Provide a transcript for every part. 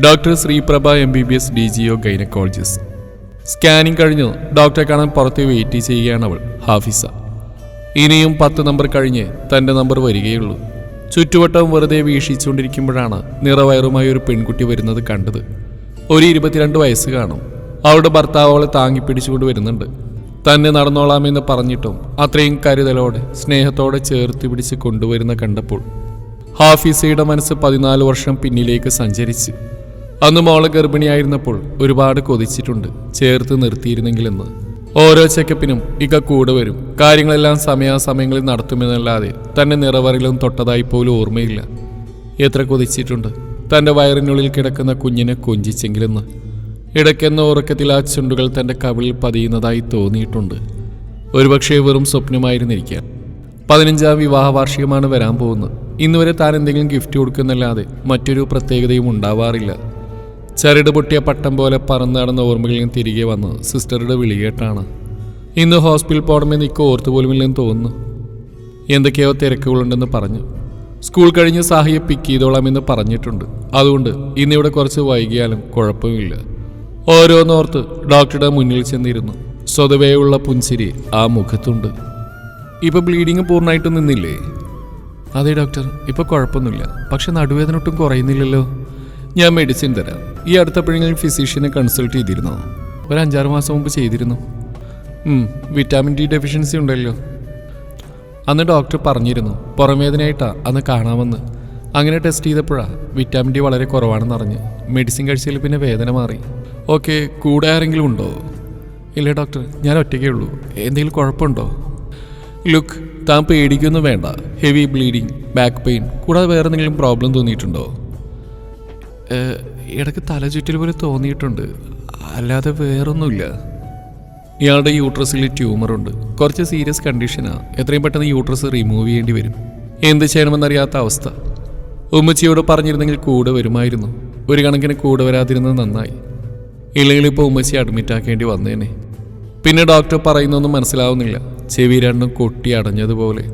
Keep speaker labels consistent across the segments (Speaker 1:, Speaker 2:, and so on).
Speaker 1: Doctor Sreeprabha M B B S D G O gynaecologist. Scanning കഴിഞ്ഞ് ഡോക്ടറെ കാണാൻ പുറത്ത് വെയിറ്റ് ചെയ്യുകയാണ് അവൾ ഹാഫിസ. ഇനിയും പത്ത് നമ്പർ കഴിഞ്ഞ് തന്റെ നമ്പർ വരികയുള്ളൂ. ചുറ്റുവട്ടം വെറുതെ വീക്ഷിച്ചുകൊണ്ടിരിക്കുമ്പോഴാണ് നിറവയറുമായി ഒരു പെൺകുട്ടി വരുന്നത് കണ്ടത്. ഒരു ഇരുപത്തിരണ്ട് വയസ്സ് കാണും. അവളുടെ ഭർത്താവ് അവളെ താങ്ങിപ്പിടിച്ചുകൊണ്ട് വരുന്നുണ്ട്. തന്നെ നടന്നോളാമെന്ന് പറഞ്ഞിട്ടും അത്രയും കരുതലോടെ സ്നേഹത്തോടെ ചേർത്ത് പിടിച്ച് കൊണ്ടുവരുന്ന കണ്ടപ്പോൾ ഹാഫിസയുടെ മനസ്സ് പതിനാല് വർഷം പിന്നിലേക്ക് സഞ്ചരിച്ച്. അന്ന് മോളെ ഗർഭിണിയായിരുന്നപ്പോൾ ഒരുപാട് കൊതിച്ചിട്ടുണ്ട്. ചേർത്ത് നിർത്തിയിരുന്നെങ്കിലെന്ന്. ഓരോ ചെക്കപ്പിനും ഇക കൂടെ വരും. കാര്യങ്ങളെല്ലാം സമയാസമയങ്ങളിൽ നടത്തുമെന്നല്ലാതെ തന്നെ നിറവറിലും തൊട്ടതായി പോലും ഓർമ്മയില്ല. എത്ര കൊതിച്ചിട്ടുണ്ട്. തന്റെ വയറിനുള്ളിൽ കിടക്കുന്ന കുഞ്ഞിനെ കൊഞ്ചിച്ചെങ്കിലെന്ന്. ഇടയ്ക്കെന്ന ഉറക്കത്തിൽ ആ ചുണ്ടുകൾ തന്റെ കവിളിൽ പതിയുന്നതായി തോന്നിയിട്ടുണ്ട്. ഒരുപക്ഷെ വെറും സ്വപ്നമായിരുന്നിരിക്കാം. പതിനഞ്ചാം വിവാഹ വാർഷികമാണ് വരാൻ പോകുന്നത്. ഇന്നുവരെ താൻ എന്തെങ്കിലും ഗിഫ്റ്റ് കൊടുക്കുന്നല്ലാതെ മറ്റൊരു പ്രത്യേകതയും ഉണ്ടാവാറില്ല. ചരട് പൊട്ടിയ പട്ടം പോലെ പറന്നു നടന്ന ഓർമ്മകളിൽ തിരികെ വന്ന് സിസ്റ്ററുടെ വിളികേട്ടാണ് ഇന്ന് ഹോസ്പിറ്റൽ പോകണമെന്ന് നിൽക്ക് ഓർത്തുപോലുമില്ലെന്ന് തോന്നുന്നു. എന്തൊക്കെയോ തിരക്കുകളുണ്ടെന്ന് പറഞ്ഞു. സ്കൂൾ കഴിഞ്ഞ് സാഹിയെ പിക്ക് ചെയ്തോളാമെന്ന് പറഞ്ഞിട്ടുണ്ട്. അതുകൊണ്ട് ഇന്നിവിടെ കുറച്ച് വൈകിയാലും കുഴപ്പമില്ല. ഓരോന്നോർത്ത് ഡോക്ടറുടെ മുന്നിൽ ചെന്നിരുന്നു. സ്വതവേയുള്ള പുൻസിരി ആ മുഖത്തുണ്ട്. ഇപ്പൊ ബ്ലീഡിങ് പൂർണമായിട്ട് നിന്നില്ലേ? അതെ ഡോക്ടർ ഇപ്പൊ കുഴപ്പമൊന്നുമില്ല. പക്ഷെ നടുവേദന ഒട്ടും കുറയുന്നില്ലല്ലോ. ഞാൻ മെഡിസിൻ തരാം. ഈ അടുത്തപ്പോഴെങ്കിലും ഫിസിഷ്യനെ കൺസൾട്ട് ചെയ്തിരുന്നോ? ഒരു അഞ്ചാറ് മാസം മുമ്പ് ചെയ്തിരുന്നു. വിറ്റാമിൻ ഡി ഡെഫിഷ്യൻസി ഉണ്ടല്ലോ. അന്ന് ഡോക്ടർ പറഞ്ഞിരുന്നു പുറമേദനയായിട്ടാ അന്ന് കാണാമെന്ന്. അങ്ങനെ ടെസ്റ്റ് ചെയ്തപ്പോഴാണ് വിറ്റാമിൻ ഡി വളരെ കുറവാണെന്ന് അറിഞ്ഞ് മെഡിസിൻ കഴിച്ചതിൽ പിന്നെ വേദന മാറി. ഓക്കെ കൂടെ ആരെങ്കിലും ഉണ്ടോ? ഇല്ല ഡോക്ടർ ഞാൻ ഒറ്റയ്ക്കേ ഉള്ളൂ. എന്തെങ്കിലും കുഴപ്പമുണ്ടോ? ലുക്ക് താൻ പേടിക്കൊന്നും വേണ്ട. ഹെവി ബ്ലീഡിങ് ബാക്ക് പെയിൻ കൂടാതെ വേറെ എന്തെങ്കിലും പ്രോബ്ലം തോന്നിയിട്ടുണ്ടോ? ഇടയ്ക്ക് തലചുറ്റൽ പോലെ തോന്നിയിട്ടുണ്ട്. അല്ലാതെ വേറൊന്നുമില്ല. ഇയാളുടെ യൂട്രസിൽ ട്യൂമറുണ്ട്. കുറച്ച് സീരിയസ് കണ്ടീഷനാണ് എത്രയും പെട്ടെന്ന് യൂട്രസ് റിമൂവ് ചെയ്യേണ്ടി വരും. എന്ത് ചെയ്യണമെന്നറിയാത്ത അവസ്ഥ. ഉമ്മച്ചിയോട് പറഞ്ഞിരുന്നെങ്കിൽ കൂടെ വരുമായിരുന്നു. ഒരു കണക്കിന് കൂടെ വരാതിരുന്നത് നന്നായി. ഇല്ലെങ്കിൽ ഇപ്പോൾ ഉമ്മച്ചി അഡ്മിറ്റ് ആക്കേണ്ടി വന്നേനെ. പിന്നെ ഡോക്ടർ പറയുന്നൊന്നും മനസ്സിലാവുന്നില്ല. ചെവി രണ്ടും കൊട്ടി അടഞ്ഞതുപോലെ.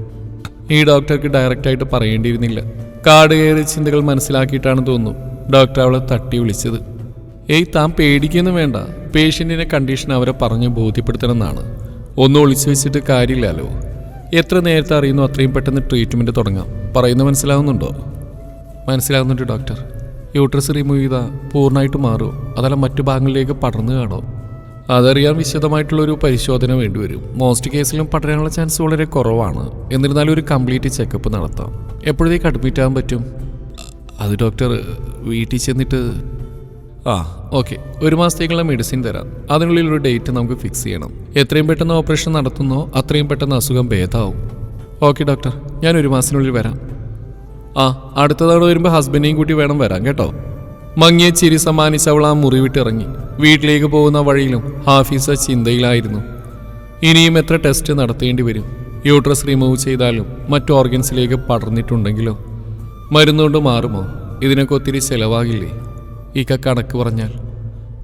Speaker 1: ഈ ഡോക്ടർക്ക് ഡയറക്റ്റായിട്ട് പറയേണ്ടിയിരുന്നില്ല. കാട് കയറി ചിന്തകൾ മനസ്സിലാക്കിയിട്ടാണ് തോന്നുന്നു. ഡോക്ടർ അവളെ തട്ടി വിളിച്ചത്. ഏയ് താൻ പേടിക്കുന്നു വേണ്ട. പേഷ്യന്റിന്റെ കണ്ടീഷൻ അവരെ പറഞ്ഞ് ബോധ്യപ്പെടുത്തണമെന്നാണ്. ഒന്നും ഒളിച്ചു വെച്ചിട്ട് കാര്യമില്ലല്ലോ. എത്ര നേരത്തെ അറിയുന്നു അത്രയും പെട്ടെന്ന് ട്രീറ്റ്മെന്റ് തുടങ്ങാം. പറയുന്നത് മനസ്സിലാവുന്നുണ്ടോ? മനസ്സിലാവുന്നുണ്ട് ഡോക്ടർ. യൂട്രസ് റിമൂവ് ചെയ്താൽ പൂർണമായിട്ട് മാറും. അതല്ല മറ്റു ഭാഗങ്ങളിലേക്ക് പടർന്നു കാണോ. അതറിയാൻ വിശദമായിട്ടുള്ളൊരു പരിശോധന വേണ്ടിവരും മോസ്റ്റ് കേസിലും പടരാനുള്ള ചാൻസ് വളരെ കുറവാണ്. എന്നിരുന്നാലും ഒരു കംപ്ലീറ്റ് ചെക്കപ്പ് നടത്താം. എപ്പോഴത്തേക്ക് അഡ്മിറ്റ് ആകാൻ പറ്റും? അത് ഡോക്ടർ വീട്ടിൽ ചെന്നിട്ട് ആ. ഓക്കെ ഒരു മാസത്തേക്കുള്ള മെഡിസിൻ തരാം. അതിനുള്ളിൽ ഒരു ഡേറ്റ് നമുക്ക് ഫിക്സ് ചെയ്യണം. എത്രയും പെട്ടെന്ന് ഓപ്പറേഷൻ നടത്തുന്നോ അത്രയും പെട്ടെന്ന് അസുഖം ഭേദമാവും ഓക്കെ ഡോക്ടർ. ഞാൻ ഒരു മാസത്തിനുള്ളിൽ വരാം. ആ അടുത്ത തവണ വരുമ്പോൾ ഹസ്ബൻഡിനെയും കൂട്ടി വേണം വരാം കേട്ടോ. മങ്ങിയ ചിരി സമ്മാനിച്ച് അവൾ ആ മുറി വിട്ടിറങ്ങി വീട്ടിലേക്ക് പോകുന്ന വഴിയിലും ഹാഫീസ ചിന്തയിലായിരുന്നു. ഇനിയും എത്ര ടെസ്റ്റ് നടത്തേണ്ടി വരും? യൂട്രസ് റിമൂവ് ചെയ്താലും മറ്റു ഓർഗൻസിലേക്ക് പടർന്നിട്ടുണ്ടെങ്കിലോ? മരുന്നുകൊണ്ട് മാറുമോ? ഇതിനൊക്കെ ഒത്തിരി ചെലവാകില്ലേ? ഇക്ക കണക്ക് പറഞ്ഞാൽ.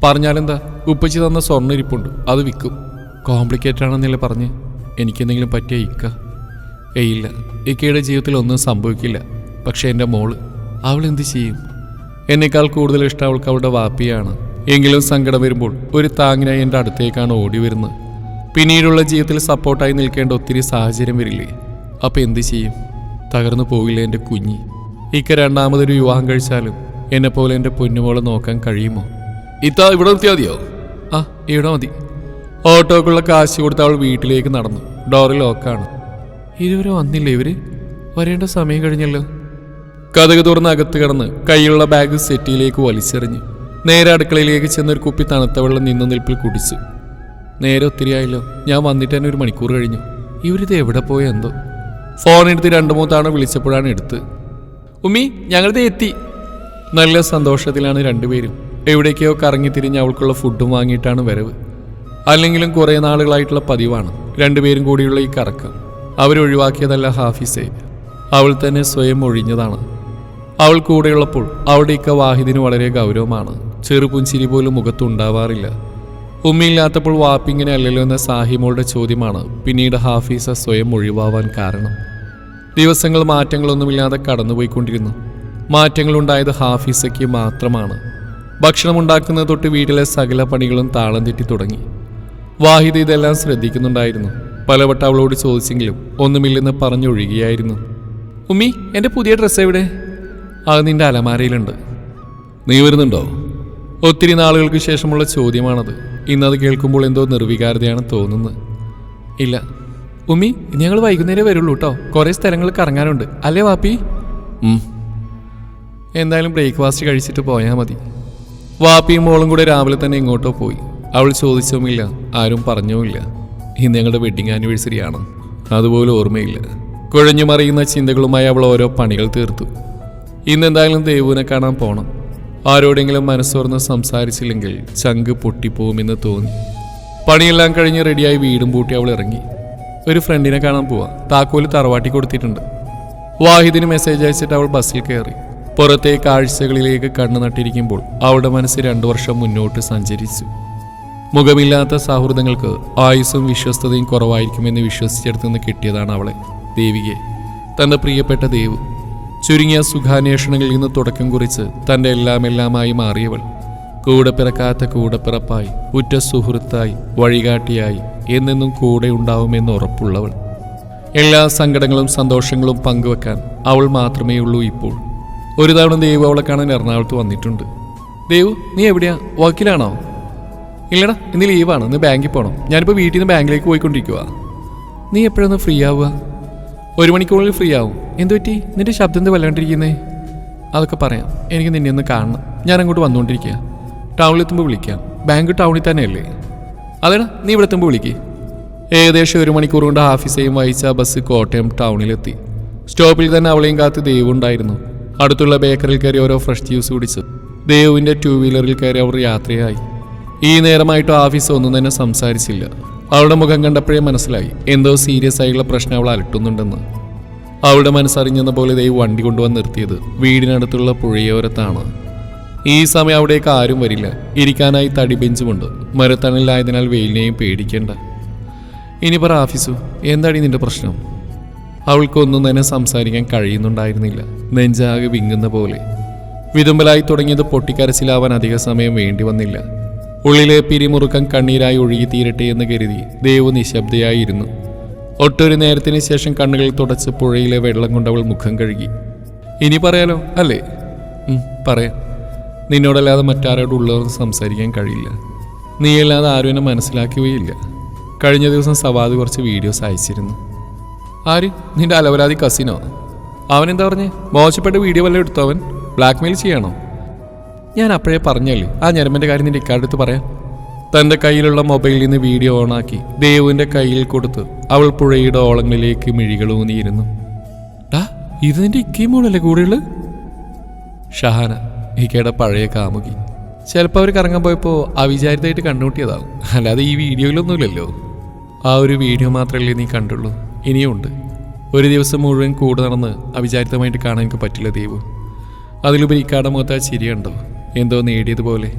Speaker 1: പറഞ്ഞാലെന്താ? ഉപ്പച്ചി തന്ന സ്വർണ ഇരിപ്പുണ്ട് അത് വിൽക്കും. കോംപ്ലിക്കേറ്റഡ് ആണെന്നല്ലേ പറഞ്ഞ്? എനിക്കെന്തെങ്കിലും പറ്റിയ ഇക്ക? ഏയ് ഇല്ല. ഇക്കയുടെ ജീവിതത്തിൽ ഒന്നും സംഭവിക്കില്ല. പക്ഷേ എന്റെ മോൾ അവൾ എന്ത് ചെയ്യും? എന്നേക്കാൾ കൂടുതൽ ഇഷ്ടം അവൾക്ക് അവളുടെ വാപ്പിയാണ്. എങ്കിലും സങ്കടം വരുമ്പോൾ ഒരു താങ്ങിനായി എന്റെ അടുത്തേക്കാണ് ഓടി വരുന്നത്. പിന്നീടുള്ള ജീവിതത്തിൽ സപ്പോർട്ടായി നിൽക്കേണ്ട ഒത്തിരി സാഹചര്യം വരില്ലേ? അപ്പോൾ എന്ത് ചെയ്യും? തകർന്നു പോകില്ല എന്റെ കുഞ്ഞി? ഇക്ക രണ്ടാമതൊരു വിവാഹം കഴിച്ചാലും എന്നെ പോലെ എന്റെ പൊന്നുമോളെ നോക്കാൻ കഴിയുമോ? ഇത്താ ഇവിടെ നിർത്തിയാതിയോ ആ ഇവിടെ മതി. ഓട്ടോക്കുള്ള കാശ് കൊടുത്ത് അവൾ വീട്ടിലേക്ക് നടന്നു. ഡോറ് ലോക്കാണ്. ഇതുവരെ വന്നില്ല ഇവർ? വരേണ്ട സമയം കഴിഞ്ഞല്ലോ. കഥക് തുറന്ന് അകത്ത് കിടന്ന് കൈയുള്ള ബാഗ് സെറ്റിയിലേക്ക് വലിച്ചെറിഞ്ഞ് നേരെ അടുക്കളയിലേക്ക് ചെന്ന് ചെന്നൊരു കുപ്പി തണുത്ത വെള്ളം നിന്ന് നിൽപ്പിൽ കുടിച്ചു. നേരെ ഒത്തിരിയായല്ലോ. ഞാൻ വന്നിട്ട് തന്നെ ഒരു മണിക്കൂർ കഴിഞ്ഞു. ഇവരിത് എവിടെ പോയെന്തോ ഫോൺ എടുത്ത് രണ്ടു മൂന്ന് തവണ വിളിച്ചപ്പോഴാണ് എടുത്ത് ഉമ്മി ഞങ്ങളിത് എത്തി. നല്ല സന്തോഷത്തിലാണ് രണ്ടുപേരും. എവിടേക്കോ കറങ്ങി തിരിഞ്ഞ് അവൾക്കുള്ള ഫുഡും വാങ്ങിയിട്ടാണ് വരവ്. അല്ലെങ്കിലും കുറേ നാളുകളായിട്ടുള്ള പതിവാണ്. രണ്ടുപേരും കൂടിയുള്ള ഈ കറക്കം. അവരൊഴിവാക്കിയതല്ല ഹാഫിസെ. അവൾ തന്നെ സ്വയം ഒഴിഞ്ഞതാണ്. അവൾ കൂടെയുള്ളപ്പോൾ അവളുടെ ഇക്ക വാഹിദിന് വളരെ ഗൗരവമാണ്. ചെറുപുഞ്ചിരി പോലും മുഖത്തുണ്ടാവാറില്ല. ഉമ്മയില്ലാത്തപ്പോൾ വാപ്പിങ്ങനെ അല്ലല്ലോ എന്ന സാഹിമോളുടെ ചോദ്യമാണ് പിന്നീട് ഹാഫീസ സ്വയം ഒഴിവാവാൻ കാരണം. ദിവസങ്ങൾ മാറ്റങ്ങളൊന്നുമില്ലാതെ കടന്നുപോയിക്കൊണ്ടിരുന്നു. മാറ്റങ്ങളുണ്ടായത് ഹാഫീസയ്ക്ക് മാത്രമാണ്. ഭക്ഷണം ഉണ്ടാക്കുന്നത് തൊട്ട് വീട്ടിലെ സകല പണികളും താളം തെറ്റി തുടങ്ങി. വാഹിദ് ഇതെല്ലാം ശ്രദ്ധിക്കുന്നുണ്ടായിരുന്നു. പലവട്ടം അവളോട് ചോദിച്ചെങ്കിലും ഒന്നുമില്ലെന്ന് പറഞ്ഞൊഴുകിയായിരുന്നു. ഉമ്മി എന്റെ പുതിയ ഡ്രസ്സ് എവിടെ? അത് നിന്റെ അലമാരയിലുണ്ട്. നീ വരുന്നുണ്ടോ? ഒത്തിരി നാളുകൾക്ക് ശേഷമുള്ള ചോദ്യമാണത്. ഇന്നത് കേൾക്കുമ്പോൾ എന്തോ നിർവികാരതയാണ് തോന്നുന്നത്. ഇല്ല. ഉമ്മി ഞങ്ങൾ വൈകുന്നേരം വരുള്ളൂ കേട്ടോ കുറേ സ്ഥലങ്ങൾ കറങ്ങാനുണ്ട് അല്ലേ വാപ്പി? എന്തായാലും ബ്രേക്ക്ഫാസ്റ്റ് കഴിച്ചിട്ട് പോയാൽ മതി. വാപ്പിയും മോളും കൂടെ രാവിലെ തന്നെ ഇങ്ങോട്ടോ പോയി. അവൾ ചോദിച്ചുമില്ല ആരും പറഞ്ഞുമില്ല ഇന്ന് ഞങ്ങളുടെ വെഡിങ് ആനിവേഴ്സറി ആണ്. അതുപോലെ ഓർമ്മയില്ല. കുഴഞ്ഞു മറിയുന്ന ചിന്തകളുമായി അവൾ ഓരോ പണികൾ തീർത്തു. ഇന്നെന്തായാലും ദേവുവിനെ കാണാൻ പോകണം ആരോടെങ്കിലും മനസ്സോർന്ന് സംസാരിച്ചില്ലെങ്കിൽ ചങ്ക് പൊട്ടിപ്പോകുമെന്ന് തോന്നി. പണിയെല്ലാം കഴിഞ്ഞ് റെഡിയായി വീടും പൂട്ടി അവൾ ഇറങ്ങി. ഒരു ഫ്രണ്ടിനെ കാണാൻ പോവാ. താക്കോൽ തറവാട്ടി കൊടുത്തിട്ടുണ്ട്. വാഹിദിന് മെസ്സേജ് അയച്ചിട്ട് അവൾ ബസ്സിൽ കയറി പുറത്തെ കാഴ്ചകളിലേക്ക് കണ്ണു നട്ടിരിക്കുമ്പോൾ അവളുടെ മനസ്സ് രണ്ടു വർഷം മുന്നോട്ട് സഞ്ചരിച്ചു. മുഖമില്ലാത്ത സൗഹൃദങ്ങൾക്ക് ആയുസ്സും വിശ്വസ്തതയും കുറവായിരിക്കുമെന്ന് വിശ്വസിച്ചെടുത്തു നിന്ന് കിട്ടിയതാണ് അവളെ ദേവികയെ. തന്റെ പ്രിയപ്പെട്ട ദേവ്. ചുരുങ്ങിയ സുഖാന്വേഷണങ്ങളിൽ നിന്ന് തുടക്കം കുറിച്ച് തന്റെ എല്ലാമെല്ലാമായി മാറിയവൾ. കൂടെ പിറക്കാത്ത കൂടപ്പിറപ്പായി ഉറ്റ സുഹൃത്തായി വഴികാട്ടിയായി എന്നെന്നും കൂടെ ഉണ്ടാവുമെന്ന് ഉറപ്പുള്ളവൾ. എല്ലാ സങ്കടങ്ങളും സന്തോഷങ്ങളും പങ്കുവെക്കാൻ അവൾ മാത്രമേ ഉള്ളൂ ഇപ്പോൾ. ഒരു തവണ ദേവ് അവളെ കാണാൻ എറണാകുളത്ത് വന്നിട്ടുണ്ട്. ദേവ് നീ എവിടെയാ? വക്കീലാണോ? ഇല്ലടാ ഇന്ന് ലീവാണ്. ഇന്ന് ബാങ്കിൽ പോകണം ഞാനിപ്പോൾ വീട്ടിൽ നിന്ന് ബാങ്കിലേക്ക് പോയിക്കൊണ്ടിരിക്കുക നീ എപ്പോഴൊന്ന് ഫ്രീ ആവുക? ഒരു മണിക്കൂറിൽ ഫ്രീ ആവും. എന്തു പറ്റി? നിന്റെ ശബ്ദം എന്ത് വല്ലാണ്ടിരിക്കുന്നേ? അതൊക്കെ പറയാം. എനിക്ക് നിന്നെ ഒന്ന് കാണണം. ഞാൻ അങ്ങോട്ട് വന്നുകൊണ്ടിരിക്കുക ടൗണിലെത്തുമ്പോൾ വിളിക്കാം. ബാങ്ക് ടൗണിൽ തന്നെയല്ലേ? അതേടാ നീ ഇവിടെ എത്തുമ്പോൾ വിളിക്ക്. ഏകദേശം ഒരു മണിക്കൂർ കൊണ്ട് ഹാഫീസയും വഹിച്ച ബസ് കോട്ടയം ടൗണിലെത്തി സ്റ്റോപ്പിൽ തന്നെ അവളെയും കാത്ത് ദേവ് ഉണ്ടായിരുന്നു. അടുത്തുള്ള ബേക്കറിൽ കയറി ഓരോ ഫ്രഷ് ജ്യൂസ് കുടിച്ചു. ദേവുവിന്റെ ടൂ വീലറിൽ കയറി അവർ യാത്രയായി. ഈ നേരമായിട്ട് ആഫീസ് ഒന്നും തന്നെ സംസാരിച്ചില്ല. അവളുടെ മുഖം കണ്ടപ്പോഴേ മനസ്സിലായി. എന്തോ സീരിയസ് ആയിട്ടുള്ള പ്രശ്നം അവൾ അലട്ടുന്നുണ്ടെന്ന്. അവളുടെ മനസ്സറിഞ്ഞെന്ന പോലെ ദൈവം വണ്ടി കൊണ്ടുവന്ന് നിർത്തിയത്. വീടിനടുത്തുള്ള പുഴയോരത്താണ്. ഈ സമയം അവിടേക്ക് ആരും വരില്ല. ഇരിക്കാനായി തടി ബെഞ്ചുമുണ്ട്. മരത്തണലായതിനാൽ വെയിലിനെയും പേടിക്കേണ്ട. ഇനി പറ ആഫീസു എന്താണ് നിന്റെ പ്രശ്നം? അവൾക്കൊന്നും തന്നെ സംസാരിക്കാൻ കഴിയുന്നുണ്ടായിരുന്നില്ല. നെഞ്ചാകെ വിങ്ങുന്ന പോലെ. വിതുമ്പലായി തുടങ്ങിയത് പൊട്ടിക്കരച്ചിലാവാൻ അധിക സമയം വേണ്ടി വന്നില്ല. ഉള്ളിലെ പിരിമുറുക്കം കണ്ണീരായി ഒഴുകി തീരട്ടെ എന്ന് കരുതി ദേവു നിശബ്ദയായിരുന്നു. ഒട്ടൊരു നേരത്തിന് ശേഷം കണ്ണുകൾ തുടച്ച് പുഴയിലെ വെള്ളം കൊണ്ടവൾ മുഖം കഴുകി. ഇനി പറയാലോ? അല്ലേ? പറയാം. നിന്നോടല്ലാതെ മറ്റാരോടും ഉള്ളവർക്ക് സംസാരിക്കാൻ കഴിയില്ല. നീയല്ലാതെ ആരും എന്നെ മനസ്സിലാക്കുകയില്ല. കഴിഞ്ഞ ദിവസം സവാദ് കുറച്ച് വീഡിയോസ് അയച്ചിരുന്നു. ആര്? നിന്റെ അലവരാതി കസിനോ? അവൻ എന്താ പറഞ്ഞേ? മോശപ്പെട്ട വീഡിയോ വല്ലതും എടുത്തോ അവൻ? ബ്ലാക്ക്മെയിൽ ചെയ്യണോ? ഞാൻ അപ്പോഴേ പറഞ്ഞല്ലേ ആ ഞരമ്പന്റെ കാര്യം നിന്റെ ഇക്കാടുത്ത് പറയാം തന്റെ കയ്യിലുള്ള മൊബൈലിൽ നിന്ന് വീഡിയോ ഓണാക്കി ദേവുവിന്റെ കയ്യിൽ കൊടുത്ത് അവൾ പുഴയുടെ ഓളങ്ങളിലേക്ക് മിഴികളൂന്നിയിരുന്നു ഡാ ഇത് നിന്റെ ഇക്കയും മോളല്ലേ കൂടെയുള്ളത്? ഷഹാന ഇക്കയുടെ പഴയ കാമുകി. ചിലപ്പോൾ അവർ കറങ്ങാൻ പോയപ്പോൾ അവിചാരിതമായിട്ട് കണ്ടുമുട്ടിയതാവും അല്ലാതെ ഈ വീഡിയോയിലൊന്നുമില്ലല്ലോ. ആ ഒരു വീഡിയോ മാത്രമല്ലേ നീ കണ്ടുള്ളൂ. ഇനിയുമുണ്ട് ഒരു ദിവസം മുഴുവൻ കൂടെ നടന്ന് അവിചാരിതമായിട്ട് കാണാൻ എനിക്ക് പറ്റില്ല ദേവു. അതിലുപരി ഇക്കാടെ മുഖത്ത് ആ ചിരിയുണ്ടോ എന്തോ നേടിയതുപോലെ.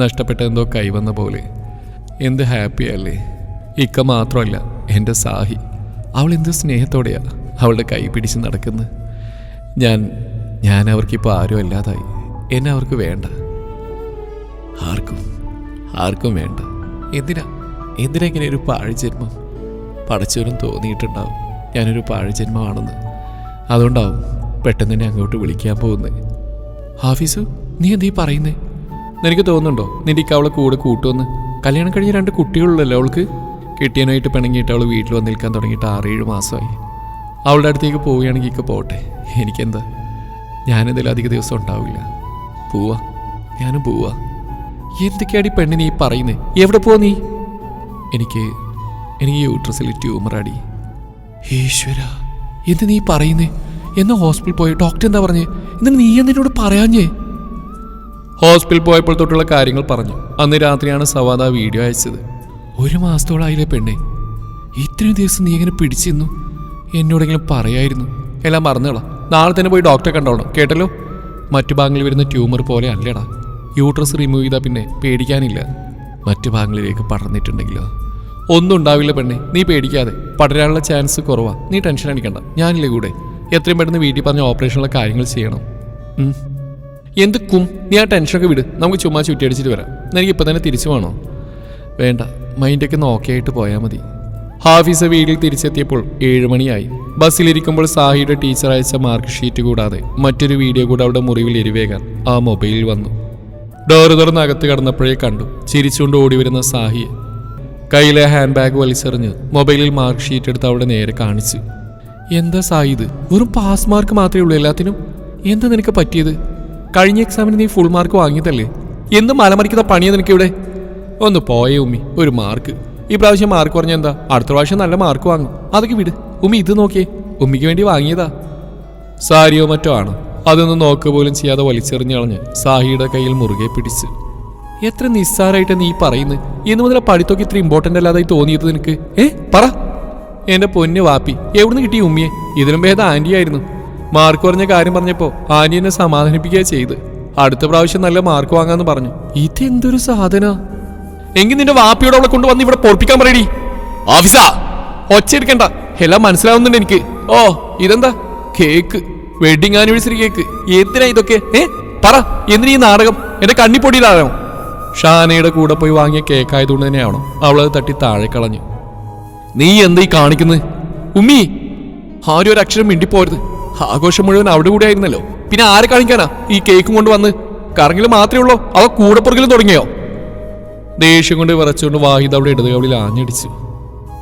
Speaker 1: നഷ്ടപ്പെട്ട എന്തോ കൈവന്ന പോലെ. എന്ത് ഹാപ്പി അല്ലേ. ഇക്ക മാത്രമല്ല എന്റെ സാഹി. അവൾ എന്ത് സ്നേഹത്തോടെയാണ് അവളുടെ കൈ പിടിച്ച് നടക്കുന്നത്. ഞാൻ ഞാൻ അവർക്കിപ്പോൾ ആരും അല്ലാതായി. എന്നെ അവർക്ക് വേണ്ട. ആർക്കും ആർക്കും വേണ്ട. എന്തിനാ എന്തിനാ ഇങ്ങനെ ഒരു പാഴ്ജന്മം? പടച്ചവരും തോന്നിയിട്ടുണ്ടാവും. ഞാനൊരു പാഴ്ജന്മമാണെന്ന്. അതുകൊണ്ടാവും പെട്ടെന്ന് തന്നെ അങ്ങോട്ട് വിളിക്കാൻ പോകുന്നത് ഹാഫീസു നീ എന്തീ പറയുന്നേ? നിനക്ക് തോന്നുന്നുണ്ടോ? ഇക്ക അവളെ കൂടെ കൂട്ടുമെന്ന് കല്യാണം കഴിഞ്ഞ രണ്ട് കുട്ടികളുള്ളല്ലോ അവൾക്ക്? കെട്ടിയനായിട്ട് പിണങ്ങിയിട്ട് അവൾ വീട്ടിൽ വന്ന് നിൽക്കാൻ തുടങ്ങിയിട്ട് ആറേഴ് മാസമായി. അവളുടെ അടുത്തേക്ക് പോവുകയാണെങ്കിൽ ഇക്ക പോട്ടെ. എനിക്കെന്താ? ഞാനെന്തെങ്കിലും അധിക ദിവസം ഉണ്ടാവില്ല. പോവാ? ഞാനും പോവാ. എന്തൊക്കെയാടി പെണ്ണ് നീ പറയുന്നത് എവിടെ പോവാ നീ? എനിക്ക് എനിക്ക് യൂട്രസിൽ ട്യൂമറാടി ഈശ്വര എന്ത് നീ പറയുന്നേ? എന്നാ ഹോസ്പിറ്റൽ പോയി ഡോക്ടർ എന്താ പറഞ്ഞേ? എന്നിട്ട് നീ എന്നോട് പറയാഞ്ഞേ? ഹോസ്പിറ്റൽ പോയപ്പോൾ തൊട്ടുള്ള കാര്യങ്ങൾ പറഞ്ഞു. അന്ന് രാത്രിയാണ് സവാദ വീഡിയോ അയച്ചത്. ഒരു മാസത്തോളായില്ലേ പെണ്ണേ. ഇത്രയും ദിവസം നീ എങ്ങനെ പിടിച്ചിരുന്നു? എന്നോടെങ്കിലും പറയായിരുന്നു. എല്ലാം മറന്നോളാം. നാളെ തന്നെ പോയി ഡോക്ടറെ കണ്ടോളാം. കേട്ടല്ലോ? മറ്റു ഭാഗങ്ങളിൽ വരുന്ന ട്യൂമർ പോലെ അല്ലടാ. യൂട്രസ് റിമൂവ് ചെയ്താൽ പിന്നെ പേടിക്കാനില്ല. മറ്റു ഭാഗങ്ങളിലേക്ക് പടർന്നിട്ടുണ്ടെങ്കിലോ? ഒന്നും ഉണ്ടാവില്ല പെണ്ണെ നീ പേടിക്കാതെ. പടരാനുള്ള ചാൻസ് കുറവാ. നീ ടെൻഷൻ അടിക്കണ്ട. ഞാനില്ല കൂടെ? എത്രയും പെട്ടെന്ന് വീട്ടിൽ പറഞ്ഞ ഓപ്പറേഷനുള്ള കാര്യങ്ങൾ ചെയ്യണം. എന്ത് കും നീ ആ ടെൻഷനൊക്കെ വിട്. നമുക്ക് ചുമ്മാ ചുറ്റിയടിച്ചിട്ട് വരാം. എനിക്ക് ഇപ്പം തന്നെ തിരിച്ചു വേണോ? വേണ്ട. മൈൻഡൊക്കെ ഒന്ന് ഓക്കെ ആയിട്ട് പോയാൽ മതി. ഹാഫീസ വീട്ടിൽ തിരിച്ചെത്തിയപ്പോൾ ഏഴുമണിയായി ബസ്സിലിരിക്കുമ്പോൾ സാഹിയുടെ ടീച്ചർ അയച്ച മാർക്ക് ഷീറ്റ് കൂടാതെ മറ്റൊരു വീഡിയോ കൂടെ അവളുടെ മുറിവിൽ എരിവേകാൻ ആ മൊബൈലിൽ വന്നു. ഡോർ തുറന്ന് അകത്ത് കടന്നപ്പോഴേ കണ്ടു. ചിരിച്ചുകൊണ്ട് ഓടിവരുന്ന സാഹിയെ. കയ്യിലെ ഹാൻഡ് ബാഗ് വലിച്ചെറിഞ്ഞ് മൊബൈലിൽ മാർക്ക് ഷീറ്റ് എടുത്ത് അവിടെ നേരെ കാണിച്ചു. എന്താ ഇത്? വെറും പാസ് മാർക്ക് മാത്രമേ ഉള്ളൂ എല്ലാത്തിനും? എന്താ നിനക്ക് പറ്റിയത്? കഴിഞ്ഞ എക്സാമിന് നീ ഫുൾ മാർക്ക് വാങ്ങിയതല്ലേ? എന്ത് മലമറിക്കുന്ന പണിയാ നിനക്ക് ഇവിടെ ഒന്ന് പോയേ ഉമ്മി ഒരു മാർക്ക്. ഈ പ്രാവശ്യം മാർക്ക് കുറഞ്ഞ എന്താ അടുത്ത പ്രാവശ്യം നല്ല മാർക്ക് വാങ്ങും. അതൊക്കെ വിട്. ഉമ്മി ഇത് നോക്കിയേ. ഉമ്മിക്ക് വേണ്ടി വാങ്ങിയതാ. സാരിയോ മറ്റോ ആണ്? അതൊന്നും നോക്കുക പോലും ചെയ്യാതെ വലിച്ചെറിഞ്ഞ് കളഞ്ഞ് സാഹിയുടെ കയ്യിൽ മുറുകെ പിടിച്ച്. എത്ര നിസ്സാരായിട്ട് നീ പറയുന്നു? ഇന്ന് മുതൽ പഠിത്തൊക്കെ ഇത്ര ഇമ്പോർട്ടന്റ് അല്ലാതായി തോന്നിയത് നിനക്ക്? ഏ? പറ. എന്റെ പൊന്ന് വാപ്പി എവിടുന്ന് കിട്ടി ഉമ്മിയെ? ഇതിലും ഭേദം ആന്റിയായിരുന്നു. മാർക്ക് കുറഞ്ഞ കാര്യം പറഞ്ഞപ്പോ ആന്റി എന്നെ സമാധാനിപ്പിക്കുക ചെയ്ത്. അടുത്ത പ്രാവശ്യം നല്ല മാർക്ക് വാങ്ങാന്ന് പറഞ്ഞു. ഇതെന്തൊരു സാധന? എങ്കിൽ നിന്റെ വാപ്പിയോട് അവളെ കൊണ്ട് വന്ന് ഇവിടെ പൊറപ്പിക്കാൻ പറയടി. ഓഫീസ ഒച്ചയെടുക്കണ്ട എല്ലാം മനസ്സിലാവുന്നുണ്ട് എനിക്ക്. ഓ ഇതെന്താ? കേക്ക്. Wedding anniversary cake. എന്തിനാ ഇതൊക്കെ? ഏ? പറ എന്തിനാ ഈ നാടകം? എന്റെ കണ്ണിപ്പൊടിയിലാണോ? ഷാനയുടെ കൂടെ പോയി വാങ്ങിയ കേക്ക് ആയതുകൊണ്ട് തന്നെയാണോ അവളത് തട്ടി താഴെ കളഞ്ഞു. നീ എന്താ ഈ കാണിക്കുന്നത് ഉമ്മി ആരും ഒരു അക്ഷരം മിണ്ടിപ്പോരുത്. ആഘോഷം മുഴുവൻ അവിടെ കൂടെ ആയിരുന്നല്ലോ. പിന്നെ ആരെ കാണിക്കാനാ ഈ കേക്കും കൊണ്ട് വന്ന് കറങ്ങിൽ മാത്രമേ ഉള്ളോ? അവ കൂടെ കൂടപ്പുറകിലും തുടങ്ങിയോ? ദേഷ്യം കൊണ്ട് വിറച്ചുകൊണ്ട് വാഹിദ് അവിടെ ഇടത് കവിളിൽ ആഞ്ഞടിച്ചു.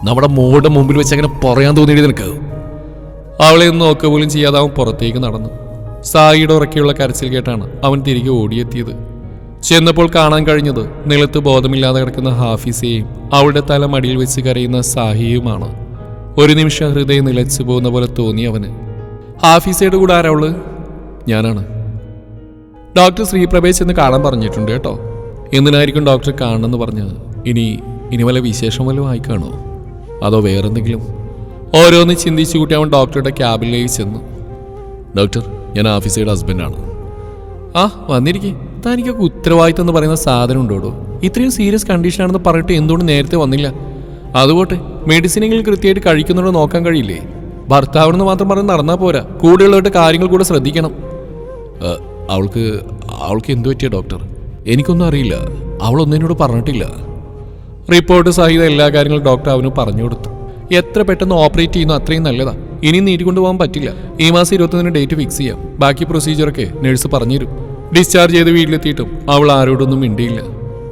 Speaker 1: നമ്മുടെ മോളുടെ മുമ്പിൽ വെച്ച് അങ്ങനെ പറയാൻ തോന്നിയിട്ട് നിനക്ക്? അവളെ ഒന്ന് നോക്ക പോലും ചെയ്യാതെ അവൻ പുറത്തേക്ക് നടന്നു. സായിയുടെ ഉറക്കെയുള്ള കരച്ചിൽ കേട്ടാണ് അവൻ തിരികെ ഓടിയെത്തിയത്. ചെന്നപ്പോൾ കാണാൻ കഴിഞ്ഞത് നിലത്ത് ബോധമില്ലാതെ കിടക്കുന്ന ഹാഫിസയെയും അവളുടെ തല മടിയിൽ വെച്ച് കരയുന്ന സാഹിയുമാണ്. ഒരു നിമിഷം ഹൃദയം നിലച്ചു പോകുന്ന പോലെ തോന്നി അവന്. ഹാഫിസയുടെ കൂടെ ആരാ ഉള്ളത്? ഞാനാണ്. ഡോക്ടർ ശ്രീപ്രഭയെ എന്ന് കാണാൻ പറഞ്ഞിട്ടുണ്ട് കേട്ടോ. എന്തിനായിരിക്കും ഡോക്ടറെ കാണണമെന്ന് പറഞ്ഞത്? ഇനി ഇനി വല്ല വിശേഷം വല്ലതും ആയിക്കാണോ? അതോ വേറെന്തെങ്കിലും? ഓരോന്ന് ചിന്തിച്ചു കൂട്ടി അവൻ ഡോക്ടറുടെ ക്യാബിനിലേക്ക് ചെന്നു. ഡോക്ടർ ഞാൻ ആഫീസയുടെ ഹസ്ബൻഡാണ്. ആ വന്നിരിക്കേ. തനിക്കൊക്കെ ഉത്തരവാദിത്തം എന്ന് പറയുന്ന സാധനം ഉണ്ടോ ഇത്രയും സീരിയസ് കണ്ടീഷനാണെന്ന് പറഞ്ഞിട്ട് എന്തുകൊണ്ട് നേരത്തെ വന്നില്ല? അതുപോട്ടെ മെഡിസിനെങ്കിലും കൃത്യമായിട്ട് കഴിക്കുന്നുണ്ടോ നോക്കാൻ കഴിയില്ലേ? ഭർത്താവിനെന്ന് മാത്രം പറഞ്ഞ് നടന്നാൽ പോരാ. കൂടെയുള്ളവരുടെ കാര്യങ്ങൾ കൂടെ ശ്രദ്ധിക്കണം. അവൾക്ക് അവൾക്ക് എന്തു പറ്റിയ ഡോക്ടർ? എനിക്കൊന്നും അറിയില്ല. അവളൊന്നും എന്നോട് പറഞ്ഞിട്ടില്ല. റിപ്പോർട്ട് സഹിത എല്ലാ കാര്യങ്ങളും ഡോക്ടർ അവന് പറഞ്ഞു കൊടുത്തു. എത്ര പെട്ടെന്ന് ഓപ്പറേറ്റ് ചെയ്യുന്നു അത്രയും നല്ലതാ. ഇനി നീറ്റ് കൊണ്ടുപോകാൻ പറ്റില്ല. ഈ മാസം ഇരുപത്തൊന്നിന് ഡേറ്റ് ഫിക്സ് ചെയ്യാം. ബാക്കി പ്രൊസീജിയറൊക്കെ നഴ്സ് പറഞ്ഞുതരും. ഡിസ്ചാർജ് ചെയ്ത് വീട്ടിലെത്തിയിട്ടും അവൾ ആരോടൊന്നും മിണ്ടിയില്ല.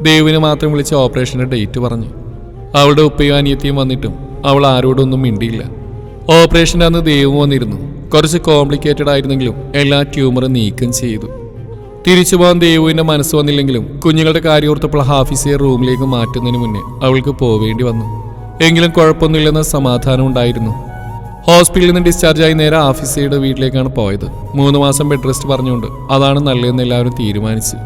Speaker 1: ദേവിനെ മാത്രം വിളിച്ച് ഓപ്പറേഷന്റെ ഡേറ്റ് പറഞ്ഞു. അവളുടെ ഉപ്പയും അനിയത്തിയും വന്നിട്ടും അവൾ ആരോടൊന്നും മിണ്ടിയില്ല. ഓപ്പറേഷന്റെ അന്ന് ദേവും വന്നിരുന്നു. കുറച്ച് കോംപ്ലിക്കേറ്റഡ് ആയിരുന്നെങ്കിലും എല്ലാ ട്യൂമറും നീക്കം ചെയ്തു. തിരിച്ചു പോകാൻ ദേവുവിന്റെ മനസ്സ് വന്നില്ലെങ്കിലും കുഞ്ഞുങ്ങളുടെ കാര്യം ഓർത്തപ്പോൾ ഹാഫിസയെ റൂമിലേക്ക് മാറ്റുന്നതിന് മുന്നേ അവൾക്ക് പോവേണ്ടി വന്നു. എങ്കിലും കുഴപ്പമൊന്നുമില്ലെന്ന സമാധാനം ഉണ്ടായിരുന്നു. ഹോസ്പിറ്റലിൽ നിന്ന് ഡിസ്ചാർജ് ആയി നേരെ ആഫീസയുടെ വീട്ടിലേക്കാണ് പോയത്. മൂന്ന് മാസം ബെഡ് റെസ്റ്റ് പറഞ്ഞുകൊണ്ട് അതാണ് നല്ലതെന്ന് എല്ലാവരും തീരുമാനിച്ചു.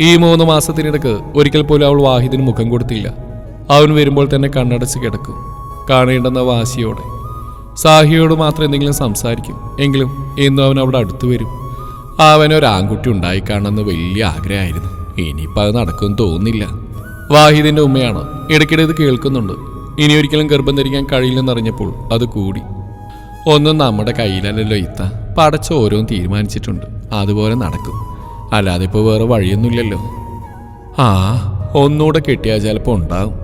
Speaker 1: ഈ മൂന്ന് മാസത്തിനിടക്ക് ഒരിക്കൽ പോലും അവൾ വാഹിദിന് മുഖം കൊടുത്തില്ല. അവൻ വരുമ്പോൾ തന്നെ കണ്ണടച്ച് കിടക്കും. കാണേണ്ടെന്ന വാശിയോടെ. സാഹിയോട് മാത്രം എന്തെങ്കിലും സംസാരിക്കും. എങ്കിലും എന്നും അവൻ അവിടെ അടുത്തു വരും. അവനൊരു ആൺകുട്ടി ഉണ്ടായി കാണുമെന്ന് വലിയ ആഗ്രഹമായിരുന്നു. ഇനിയിപ്പോൾ അത് നടക്കുമെന്ന് തോന്നുന്നില്ല. വാഹിദിന്റെ ഉമ്മയാണ് ഇടയ്ക്കിടെ ഇത് കേൾക്കുന്നുണ്ട്. ഇനി ഒരിക്കലും ഗർഭം ധരിക്കാൻ കഴിയില്ലെന്നറിഞ്ഞപ്പോൾ അത് കൂടി. ഒന്നും നമ്മുടെ കയ്യിലല്ലല്ലോ ഇത്ത. പടച്ച ഓരോന്ന് തീരുമാനിച്ചിട്ടുണ്ട്. അതുപോലെ നടക്കും. അല്ലാതെ ഇപ്പോൾ വേറെ വഴിയൊന്നുമില്ലല്ലോ. ആ ഒന്നുകൂടെ കെട്ടിയാൽ ചിലപ്പോൾ ഉണ്ടാവും.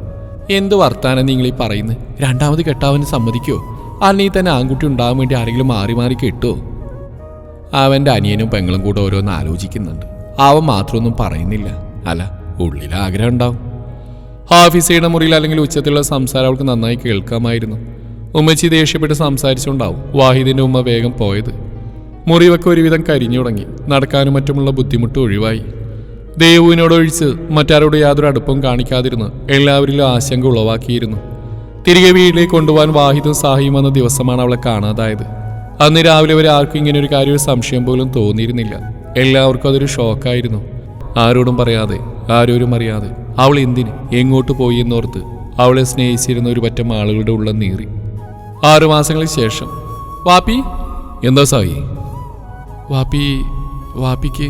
Speaker 1: എന്ത് വർത്താനം നിങ്ങൾ ഈ പറയുന്നത് രണ്ടാമത് കെട്ടാവന് സമ്മതിക്കോ? അല്ലെങ്കിൽ തന്നെ ആൺകുട്ടി ഉണ്ടാകാൻ വേണ്ടി ആരെങ്കിലും മാറി മാറി കെട്ടുമോ അവന്റെ അനിയനും പെങ്ങളും കൂടെ ഓരോന്ന് ആലോചിക്കുന്നുണ്ട്. അവൻ മാത്രമൊന്നും പറയുന്നില്ല. അല്ല ഉള്ളിൽ ആഗ്രഹം ഉണ്ടാവും. ഹാഫിസയുടെ മുറിയിൽ അല്ലെങ്കിൽ ഉച്ചത്തിലുള്ള സംസാരം അവൾക്ക് നന്നായി കേൾക്കാമായിരുന്നു. ഉമ്മച്ചി ദേഷ്യപ്പെട്ട് സംസാരിച്ചുണ്ടാവും വാഹിദിന്റെ ഉമ്മ വേഗം പോയത്. മുറിവൊക്കെ ഒരുവിധം കരിഞ്ഞു തുടങ്ങി. നടക്കാനും മറ്റുമുള്ള ബുദ്ധിമുട്ട് ഒഴിവായി. ദേവുവിനോടൊഴിച്ച് മറ്റാരോട് യാതൊരു അടുപ്പം കാണിക്കാതിരുന്ന് എല്ലാവരിലും ആശങ്ക ഉളവാക്കിയിരുന്നു. തിരികെ വീട്ടിലേക്ക് കൊണ്ടുപോകാൻ വാഹിദും സാഹിയും വന്ന ദിവസമാണ് അവളെ കാണാതായത്. അന്ന് രാവിലെ വരെ ആർക്കും ഇങ്ങനെ ഒരു കാര്യം സംശയം പോലും തോന്നിയിരുന്നില്ല. എല്ലാവർക്കും അതൊരു ഷോക്കായിരുന്നു. ആരോടും പറയാതെ ആരോരും അറിയാതെ. അവൾ എന്തിന് എങ്ങോട്ട് പോയി എന്നോർത്ത് അവളെ സ്നേഹിച്ചിരുന്ന ഒരു പറ്റം ആളുകളുടെ ഉള്ളം നീറി. ആറു മാസങ്ങൾക്ക് ശേഷം വാപ്പി എന്താ സായി? വാപ്പി വാപ്പിക്ക്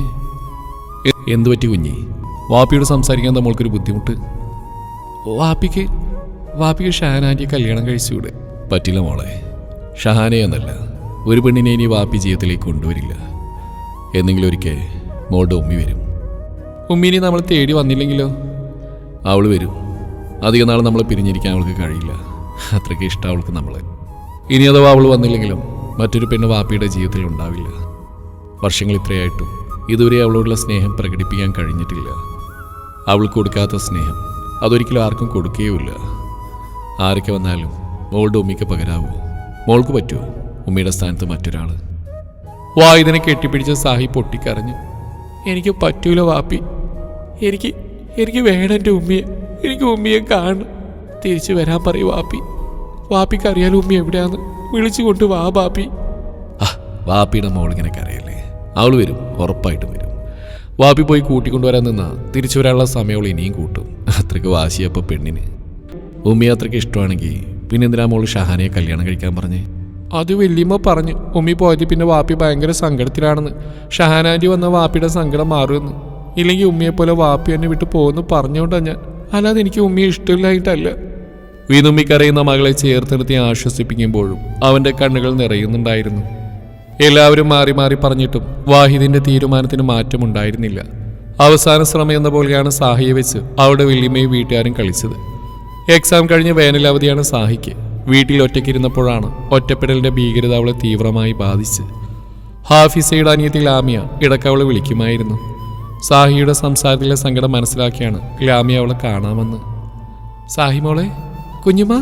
Speaker 1: എന്തു പറ്റി കുഞ്ഞി? വാപ്പിയോട് സംസാരിക്കാൻ നമ്മൾക്കൊരു ബുദ്ധിമുട്ട്. വാപ്പിക്ക് വാപ്പിക്ക് ഷഹാനാന്റെ കല്യാണം കഴിച്ചുകൂടെ? പറ്റില്ല മോളെ. ഷഹാനെ എന്നല്ല. ഒരു പെണ്ണിനെ ഇനി വാപ്പി ജീവിതത്തിലേക്ക് കൊണ്ടുവരില്ല. എന്നെങ്കിലും ഒരിക്കൽ മോളുടെ ഉമ്മി വരും. ഉമ്മീനെ നമ്മൾ തേടി വന്നില്ലെങ്കിലോ? അവൾ വരും. അധികം നാൾ നമ്മളെ പിരിഞ്ഞിരിക്കാൻ അവൾക്ക് കഴിയില്ല. അത്രയ്ക്ക് ഇഷ്ടം അവൾക്ക് നമ്മളെ. ഇനി അഥവാ അവൾ വന്നില്ലെങ്കിലും മറ്റൊരു പെണ്ണ് വാപ്പിയുടെ ജീവിതത്തിൽ ഉണ്ടാവില്ല. വർഷങ്ങൾ ഇത്രയായിട്ടും ഇതുവരെ അവളോടുള്ള സ്നേഹം പ്രകടിപ്പിക്കാൻ കഴിഞ്ഞിട്ടില്ല. അവൾ കൊടുക്കാത്ത സ്നേഹം അതൊരിക്കലും ആർക്കും കൊടുക്കുകയുമില്ല ആരൊക്കെ വന്നാലും മോളുടെ ഉമ്മിക്ക് പകരാവോ? മോൾക്ക് പറ്റുമോ ഉമ്മിയുടെ സ്ഥാനത്ത് മറ്റൊരാൾ വായുധനെ കെട്ടിപ്പിടിച്ച സാഹി പൊട്ടിക്കരഞ്ഞു എനിക്ക് പറ്റൂല വാപ്പി. എനിക്ക് എനിക്ക് വേണം എന്റെ ഉമ്മിയെ. എനിക്ക് ഉമ്മിയെ കാണണം. തിരിച്ചു വരാൻ പറയൂ വാപ്പി. വാപ്പിക്ക് അറിയാലോ ഉമ്മി എവിടെയാന്ന്. വിളിച്ചു കൊണ്ട് വാ ബാപ്പി ആ വാപ്പിയുടെ മോളിങ്ങനെ കരയല്ലേ? അവൾ വരും ഉറപ്പായിട്ടും വരും. വാപ്പി പോയി കൂട്ടിക്കൊണ്ടുവരാൻ നിന്നാ തിരിച്ചു വരാനുള്ള സമയം അവൾ ഇനിയും കൂട്ടും. അത്രയ്ക്ക് വാശിയപ്പോൾ പെണ്ണിന്. ഉമ്മി അത്രയ്ക്ക് ഇഷ്ടമാണെങ്കിൽ പിന്നെ എന്തിനാ മോൾ ഷഹാനയെ കല്യാണം കഴിക്കാൻ പറഞ്ഞേ? അത് വല്യമ്മ പറഞ്ഞു ഉമ്മി പോയത് പിന്നെ വാപ്പി ഭയങ്കര സങ്കടത്തിലാണെന്ന്. ഷഹാനാന്റി വന്ന വാപ്പിയുടെ സങ്കടം മാറുമെന്ന്. ഇല്ലെങ്കിൽ ഉമ്മിയെപ്പോലെ വാപ്പി എന്നെ വിട്ട് പോകുന്നു പറഞ്ഞുകൊണ്ടാണ് ഞാൻ. അല്ലാതെ എനിക്ക് ഉമ്മിയെ ഇഷ്ടമില്ലായിട്ടല്ല. വീതുമ്മിക്കറിയുന്ന മകളെ ചേർത്ത് നിർത്തി ആശ്വസിപ്പിക്കുമ്പോഴും അവന്റെ കണ്ണുകൾ നിറയുന്നുണ്ടായിരുന്നു. എല്ലാവരും മാറി മാറി പറഞ്ഞിട്ടും വാഹിദിന്റെ തീരുമാനത്തിന് മാറ്റമുണ്ടായിരുന്നില്ല. അവസാന ശ്രമം എന്ന പോലെയാണ് സാഹിയെ വെച്ച് അവിടെ വല്യമ്മയും വീട്ടുകാരും കളിച്ചത്. എക്സാം കഴിഞ്ഞ് വേനലവധിയാണ് സാഹിക്ക്. വീട്ടിൽ ഒറ്റയ്ക്കിരുന്നപ്പോഴാണ് ഒറ്റപ്പെടലിന്റെ ഭീകരത അവളെ തീവ്രമായി ബാധിച്ച് ഹാഫിസയുടെ അനിയത്തി ലാമിയ ഇടയ്ക്ക് അവളെ വിളിക്കുമായിരുന്നു. സാഹിയുടെ സംസാരത്തിലെ സങ്കടം മനസ്സിലാക്കിയാണ് ലാമിയ അവളെ കാണാമെന്ന് സാഹി മോളെ കുഞ്ഞുമ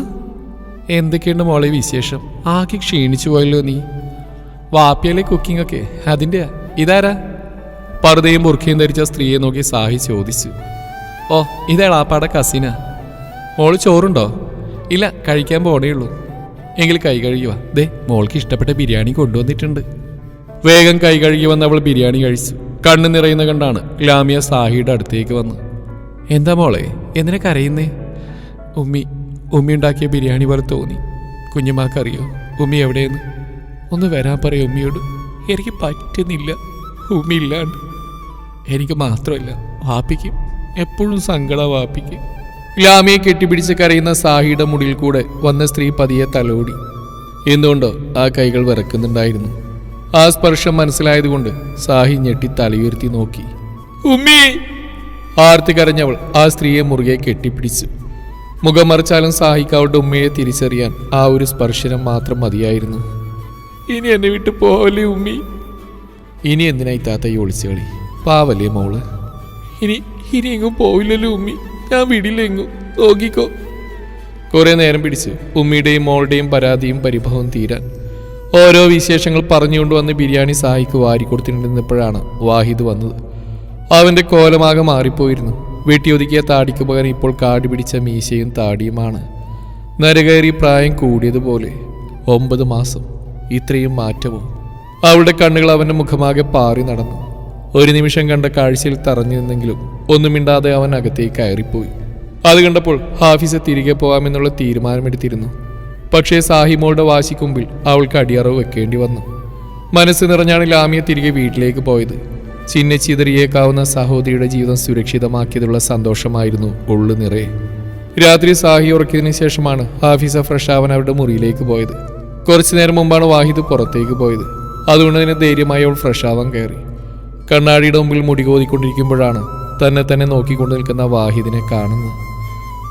Speaker 1: എന്തൊക്കെയുണ്ട് മോളെ വിശേഷം? ആകെ ക്ഷീണിച്ചു പോയല്ലോ നീ. വാപ്പിയല്ലേ കുക്കിംഗ് ഒക്കെ? അതിന്റെ ഇതാരാ? പർദ്ദയും ബുർഖയും ധരിച്ച സ്ത്രീയെ നോക്കി സാഹി ചോദിച്ചു. ഓ ഇതേളാപ്പാടെ കസിന മോൾ ചോറുണ്ടോ? ഇല്ല കഴിക്കാൻ പോണേ ഉള്ളൂ. എങ്കിൽ കൈ കഴുകുക ദേ മോൾക്ക് ഇഷ്ടപ്പെട്ട ബിരിയാണി കൊണ്ടുവന്നിട്ടുണ്ട്. വേഗം കൈ കഴുകി വന്ന് അവൾ ബിരിയാണി കഴിച്ചു. കണ്ണ് നിറയുന്ന കണ്ടാണ് ലാമിയ സാഹിയുടെ അടുത്തേക്ക് വന്ന്. എന്താ മോളെ എന്തിനാ കരയുന്നേ? ഉമ്മി ഉമ്മി ഉണ്ടാക്കിയ ബിരിയാണി പോലെ തോന്നി. കുഞ്ഞുമാക്കറിയോ ഉമ്മി എവിടെയെന്ന്? ഒന്ന് വരാൻ പറയും ഉമ്മിയോട്. എനിക്ക് പറ്റുന്നില്ല ഉമ്മി ഇല്ലാണ്ട്. എനിക്ക് മാത്രമല്ല വാപ്പിക്കും എപ്പോഴും സങ്കടം വാപ്പിക്ക്. ലാമിയെ കെട്ടിപ്പിടിച്ച് കരയുന്ന സാഹിയുടെ മുടിയിൽ കൂടെ വന്ന സ്ത്രീ പതിയെ തലോടി. എന്തുകൊണ്ടോ ആ കൈകൾ വിറക്കുന്നുണ്ടായിരുന്നു? ആ സ്പർശം മനസ്സിലായതുകൊണ്ട് സാഹി ഞെട്ടി തലയുയർത്തി നോക്കി. ഉമ്മി! ആർത്തി കരഞ്ഞവൾ ആ സ്ത്രീയെ മുറുകെ കെട്ടിപ്പിടിച്ചു. മുഖം മറിച്ചാലും സാഹിക്ക് അവളുടെ ഉമ്മയെ തിരിച്ചറിയാൻ ആ ഒരു സ്പർശനം മാത്രം മതിയായിരുന്നു. ഇനി എന്നെ വിട്ട് പോവല്ലേ ഉമ്മി? ഇനി എന്തിനായി താത്ത ഈ ഒളിച്ചു കളി? പാവല്ലേ മോൾ? ഇനി ഇനി എങ്ങും പോവില്ലല്ലോ ഉമ്മി. ഞാൻ വിടില്ലെങ്ങു നോക്കിക്കോ. കുറെ നേരം പിടിച്ച് ഉമ്മിയുടെയും മോളുടെയും പരാതിയും പരിഭവം തീരാൻ. ഓരോ വിശേഷങ്ങൾ പറഞ്ഞുകൊണ്ട് വന്ന് ബിരിയാണി സായിക്ക് വാരിക്കൊടുത്തിരുന്നപ്പോഴാണ് വാഹിദ് വന്നത്. അവന്റെ കോലമാകെ മാറിപ്പോയിരുന്നു. വെട്ടിയൊതുക്കിയ താടിക്ക് പകരം ഇപ്പോൾ കാടി പിടിച്ച മീശയും താടിയുമാണ്. നരകയറി പ്രായം കൂടിയതുപോലെ ഒമ്പത് മാസം. ഇത്രയും മാറ്റവും. അവളുടെ കണ്ണുകൾ അവന്റെ മുഖമാകെ പാറി നടന്നു. ഒരു നിമിഷം കണ്ട കാഴ്ചയിൽ തറഞ്ഞു നിന്നെങ്കിലും ഒന്നും മിണ്ടാതെ അവൻ അകത്തേക്ക് കയറിപ്പോയി. അത് കണ്ടപ്പോൾ ഹാഫിസെ തിരികെ പോകാമെന്നുള്ള തീരുമാനമെടുത്തിരുന്നു. പക്ഷേ സാഹിമോളുടെ വാശിക്കുമ്പിൽ അവൾക്ക് അടിയറവ് വെക്കേണ്ടി വന്നു. മനസ്സ് നിറഞ്ഞാണ് ലാമിയ തിരികെ വീട്ടിലേക്ക് പോയത്. ചിന്ന ചിതറിയേക്കാവുന്ന സഹോദരിയുടെ ജീവിതം സുരക്ഷിതമാക്കിയതുള്ള സന്തോഷമായിരുന്നു ഉള്ളു നിറയെ. രാത്രി സാഹി ഉറക്കിയതിനു ശേഷമാണ് ഹാഫിസ ഫ്രഷ് ആവാൻ അവരുടെ മുറിയിലേക്ക് പോയത്. കുറച്ചു നേരം മുമ്പാണ് വാഹിദ് പുറത്തേക്ക് പോയത്. അതുകൊണ്ട് തന്നെ ധൈര്യമായി അവൾ ഫ്രഷ് ആവാൻ കയറി. കണ്ണാടിയുടെ മുമ്പിൽ മുടി കോതിക്കൊണ്ടിരിക്കുമ്പോഴാണ് തന്നെ തന്നെ നോക്കിക്കൊണ്ട് നിൽക്കുന്ന വാഹിദിനെ കാണുന്നത്.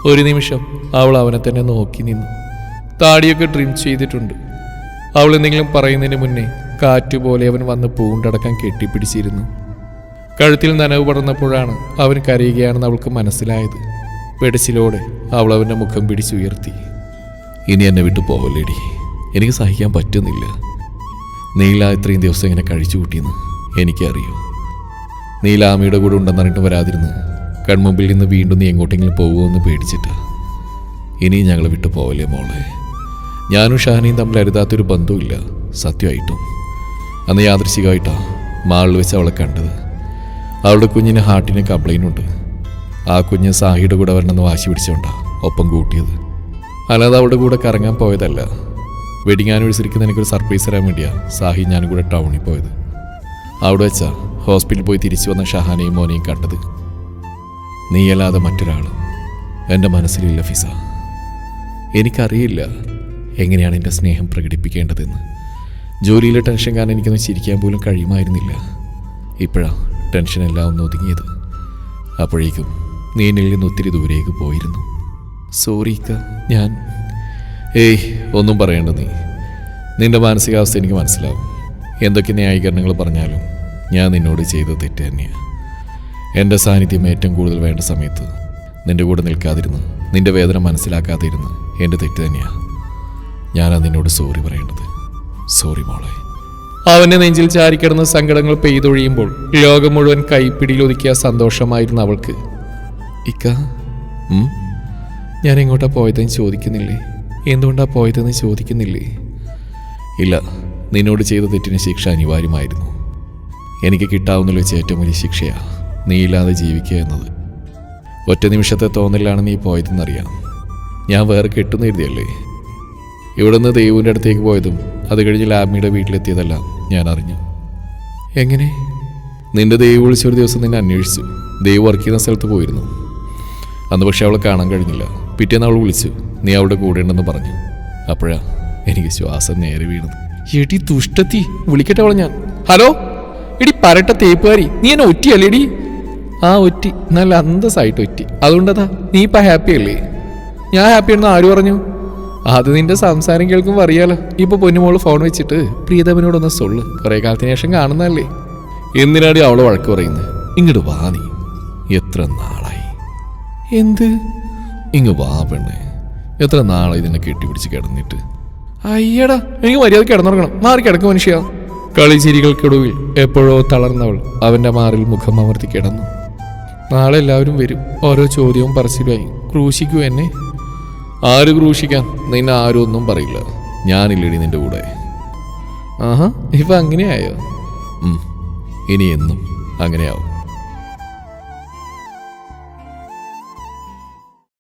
Speaker 1: ഒരു നിമിഷം അവൾ അവനെ തന്നെ നോക്കി നിന്നു. താടിയൊക്കെ ട്രിം ചെയ്തിട്ടുണ്ട്. അവൾ എന്തെങ്കിലും പറയുന്നതിന് മുന്നേ കാറ്റുപോലെ അവൻ വന്ന് പൂണ്ടടക്കം കെട്ടിപ്പിടിച്ചിരുന്നു. കഴുത്തിൽ നനവ് പടർന്നപ്പോഴാണ് അവൻ കരയുകയാണെന്ന് അവൾക്ക് മനസ്സിലായത്. പെടിച്ചിലോടെ അവൾ അവന്റെ മുഖം പിടിച്ചുയർത്തി. ഇനി എന്നെ വിട്ടു പോവല്ലേടി. എനിക്ക് സഹിക്കാൻ പറ്റുന്നില്ല. നീല ഇത്രയും ദിവസം ഇങ്ങനെ കഴിച്ചു കൂട്ടിയെന്ന് എനിക്കറിയൂ? നീല ആമയുടെ കൂടെ ഉണ്ടെന്നറിഞ്ഞിട്ട് വരാതിരുന്ന് കൺമുമ്പിൽ നിന്ന് വീണ്ടും നീ എങ്ങോട്ടെങ്കിലും പോകുമെന്ന് പേടിച്ചിട്ട്. ഇനി ഞങ്ങൾ വിട്ടു പോവല്ലേ മോളെ? ഞാനും ഷാനയും തമ്മിൽ അരുതാത്തൊരു ബന്ധവുമില്ല. സത്യമായിട്ടും. അന്ന് യാദൃശികമായിട്ടാ മാളിൽ വെച്ച് അവളെ കണ്ടത്. അവളുടെ കുഞ്ഞിന് ഹാർട്ടിന് കംപ്ലൈന്റ് ഉണ്ട് ആ കുഞ്ഞ് സാഹിയുടെ കൂടെ വരണമെന്ന് വാശി പിടിച്ചോണ്ടാ ഒപ്പം കൂട്ടിയത്. അല്ലാതെ അവളുടെ കൂടെ കറങ്ങാൻ പോയതല്ല. ആനിവേഴ്സറിക്ക് എനിക്കൊരു സർപ്രൈസ് തരാൻ വേണ്ടിയാണ് സാഹി ഞാനും കൂടെ ടൗണിൽ പോയത്. അവിടെ വെച്ചാ ഹോസ്പിറ്റലിൽ പോയി തിരിച്ചു വന്ന ഷഹാനെയും മോനെയും കണ്ടത്. നീയല്ലാതെ മറ്റൊരാൾ എന്റെ മനസ്സിലില്ല ഫിസ. എനിക്കറിയില്ല എങ്ങനെയാണ് എന്റെ സ്നേഹം പ്രകടിപ്പിക്കേണ്ടതെന്ന്. ജോലിയിലെ ടെൻഷൻ കാരണം എനിക്കൊന്ന് ചിരിക്കാൻ പോലും കഴിയുമായിരുന്നില്ല. ഇപ്പോഴാ
Speaker 2: ടെൻഷനെല്ലാം ഒന്ന് ഒതുങ്ങിയത്. അപ്പോഴേക്കും നീ എന്നിൽ നിന്ന് ഒത്തിരി ദൂരേക്ക് പോയിരുന്നു. സോറി ഇക്ക ഞാൻ ഏയ് ഒന്നും പറയേണ്ട നീ. നിന്റെ മാനസികാവസ്ഥ എനിക്ക് മനസ്സിലാവും. എന്തൊക്കെ ന്യായീകരണങ്ങൾ പറഞ്ഞാലും ഞാൻ നിന്നോട് ചെയ്ത തെറ്റ് തന്നെയാണ് എന്റെ സാന്നിധ്യം ഏറ്റവും കൂടുതൽ വേണ്ട സമയത്ത് നിന്റെ കൂടെ നിൽക്കാതിരുന്ന് നിന്റെ വേദന മനസ്സിലാക്കാതിരുന്ന് എന്റെ തെറ്റ് തന്നെയാണ് ഞാനാ നിന്നോട് സോറി പറയേണ്ടത്. സോറി മോളെ.
Speaker 1: അവന്റെ നെഞ്ചിൽ ചാരിക്കിടന്ന സങ്കടങ്ങൾ പെയ്തൊഴിയുമ്പോൾ ലോകം മുഴുവൻ കൈപ്പിടിയിലൊതുക്കിയ സന്തോഷമായിരുന്നു അവൾക്ക്.
Speaker 2: ഇക്ക ഞാൻ എങ്ങോട്ടാ പോയതെന്ന് ചോദിക്കുന്നില്ലേ? എന്തുകൊണ്ടാ പോയതെന്ന് ചോദിക്കുന്നില്ലേ? ഇല്ല നിന്നോട് ചെയ്ത തെറ്റിന് ശിക്ഷ അനിവാര്യമായിരുന്നു. എനിക്ക് കിട്ടാവുന്നതിൽ വെച്ച് ഏറ്റവും വലിയ ശിക്ഷയാ. നീയില്ലാതെ ജീവിക്കുക എന്നത്. ഒറ്റ നിമിഷത്തെ തോന്നലാണ് നീ പോയതെന്നറിയാം ഞാൻ വേറെ കെട്ടുന്ന എഴുതിയല്ലേ ഇവിടുന്ന് ദൈവന്റെ അടുത്തേക്ക് പോയതും അത് കഴിഞ്ഞ് ലാബ്മിയുടെ വീട്ടിലെത്തിയതെല്ലാം ഞാൻ അറിഞ്ഞു. എങ്ങനെ? നിന്റെ ദൈവം വിളിച്ചൊരു ദിവസം നിന്നെ അന്വേഷിച്ചു. ദൈവം വർക്ക് ചെയ്യുന്ന സ്ഥലത്ത് പോയിരുന്നു. അന്ന് പക്ഷെ അവളെ കാണാൻ കഴിഞ്ഞില്ല. പിറ്റേന്ന് അവൾ വിളിച്ചു. നീ അവളുടെ കൂടെ ഉണ്ടെന്ന് പറഞ്ഞു. അപ്പോഴാ എനിക്ക് ശ്വാസം നേരെ വീണത്.
Speaker 1: എടി ദുഷ്ടത്തി വിളിക്കട്ടെ അവളെ ഞാൻ. ഹലോ? എടി പരട്ട തേപ്പുകാരി നീ എന്നെ ഒറ്റിയല്ലേടി? ആ ഒറ്റി നല്ല അന്തസ്സായിട്ട് ഒറ്റി. അതുകൊണ്ടതാ നീ ഇപ്പൊ ഹാപ്പി അല്ലേ? ഞാൻ ഹാപ്പി ആണെന്ന് ആര് പറഞ്ഞു? അത് നിന്റെ സംസാരം കേൾക്കുമ്പോൾ അറിയാലോ. ഇപ്പൊ പൊന്നുമോൾ ഫോൺ വെച്ചിട്ട് പ്രിയതമനോടൊന്ന് സൊള്ളു. കുറെ കാലത്തിന് ശേഷം കാണുന്നതല്ലേ?
Speaker 2: എന്തിനാടി അവളെ വഴക്ക് പറയുന്നത് ഇങ്ങോട്ട് വാ നീ. എത്ര നാളായി?
Speaker 1: എന്ത്?
Speaker 2: ഇങ്ങ് വാ പെണ്ണ്. എത്ര നാളായി ഇതിനെ കെട്ടിപ്പിടിച്ച് കിടന്നിട്ട്?
Speaker 1: അയ്യടാ എനിക്ക് മര്യാദ കിടന്നുറങ്ങണം. മാറി കിടക്കും മനുഷ്യ. കളിചിരികൾക്കിടുവിൽ എപ്പോഴോ തളർന്നവൾ അവന്റെ മാറിൽ മുഖം അമർത്തി കിടന്നു. നാളെ എല്ലാവരും വരും. ഓരോ ചോദ്യവും പറച്ചിലുമായി. ക്രൂശിക്കൂ എന്നെ.
Speaker 2: ആര് ക്രൂശിക്കാൻ നിന്നെ ആരും ഒന്നും പറയില്ല. ഞാനില്ലടി നിന്റെ കൂടെ.
Speaker 1: ആഹാ ഇപ്പൊ അങ്ങനെയായോ.
Speaker 2: ഇനി എന്നും അങ്ങനെയാവും.